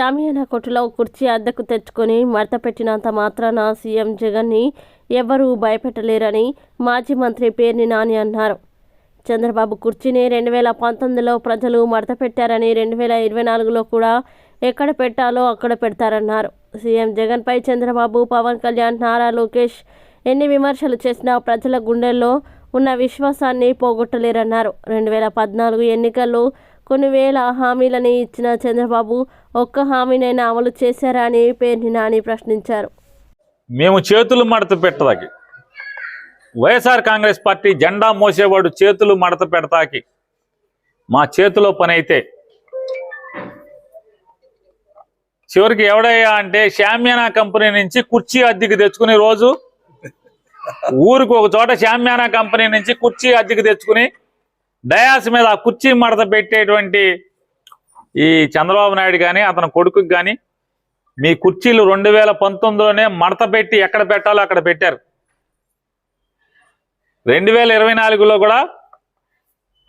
షామియానా కొట్టులో కుర్చీ అద్దెకు తెచ్చుకొని మడత పెట్టినంత మాత్రాన సీఎం జగన్ని ఎవ్వరూ భయపెట్టలేరని మాజీ మంత్రి పేర్ని నాని అన్నారు. చంద్రబాబు కుర్చీని రెండు వేల పంతొమ్మిదిలో ప్రజలు మడత పెట్టారని రెండు వేల ఇరవై నాలుగులో కూడా ఎక్కడ పెట్టాలో అక్కడ పెడతారన్నారు. సీఎం జగన్పై చంద్రబాబు పవన్ కళ్యాణ్ నారా లోకేష్ ఎన్ని విమర్శలు చేసినా ప్రజల గుండెల్లో ఉన్న విశ్వాసాన్ని పోగొట్టలేరన్నారు. రెండు వేల పద్నాలుగు ఎన్నికల్లో కొన్ని వేల హామీలని ఇచ్చిన చంద్రబాబు ఒక్క హామీనైనా అమలు చేశారా అని పేర్ని నాని ప్రశ్నించారు. మేము చేతులు మడత పెట్టదాకి. వైఎస్ఆర్ కాంగ్రెస్ పార్టీ జెండా మోసేవాడు చేతులు మడత పెడతాకి. మా చేతిలో పని అయితే చివరికి ఎవడయ్యా అంటే శామ్యానా కంపెనీ నుంచి కుర్చీ అద్దెకి తెచ్చుకుని రోజు ఊరికి ఒక చోట శామ్యానా కంపెనీ నుంచి కుర్చీ అద్దెకి తెచ్చుకుని డయాస్ మీద కుర్చీ మడత పెట్టేటువంటి ఈ చంద్రబాబు నాయుడు కానీ అతని కొడుకుకి కానీ మీ కుర్చీలు రెండు వేల పంతొమ్మిదిలోనే మడత పెట్టి ఎక్కడ పెట్టాలో అక్కడ పెట్టారు. రెండు వేల ఇరవై నాలుగులో కూడా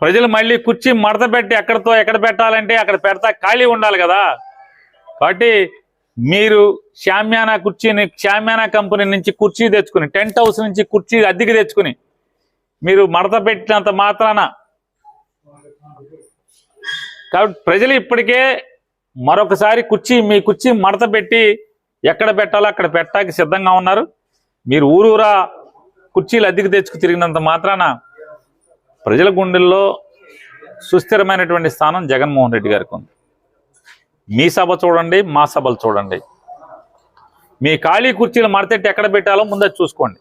ప్రజలు మళ్ళీ కుర్చీ మడత పెట్టి ఎక్కడతో ఎక్కడ పెట్టాలంటే అక్కడ పెడతా ఖాళీ ఉండాలి కదా. కాబట్టి మీరు షామ్యానా కుర్చీని షామ్యానా కంపెనీ నుంచి కుర్చీ తెచ్చుకుని టెంట్ హౌస్ నుంచి కుర్చీ అద్దెకి తెచ్చుకుని మీరు మడత పెట్టినంత మాత్రాన కాబట్టి ప్రజలు ఇప్పటికే మరొకసారి కుర్చీ మీ కుర్చీ మడత పెట్టి ఎక్కడ పెట్టాలో అక్కడ పెట్టడానికి సిద్ధంగా ఉన్నారు. మీరు ఊరూరా కుర్చీలు అద్దెకు తెచ్చుకు తిరిగినంత మాత్రాన ప్రజల గుండెల్లో సుస్థిరమైనటువంటి స్థానం జగన్మోహన్ రెడ్డి గారికి ఉంది. మీ సభ చూడండి మా సభలు చూడండి. మీ ఖాళీ కుర్చీలు మడతెట్టి ఎక్కడ పెట్టాలో ముందే చూసుకోండి.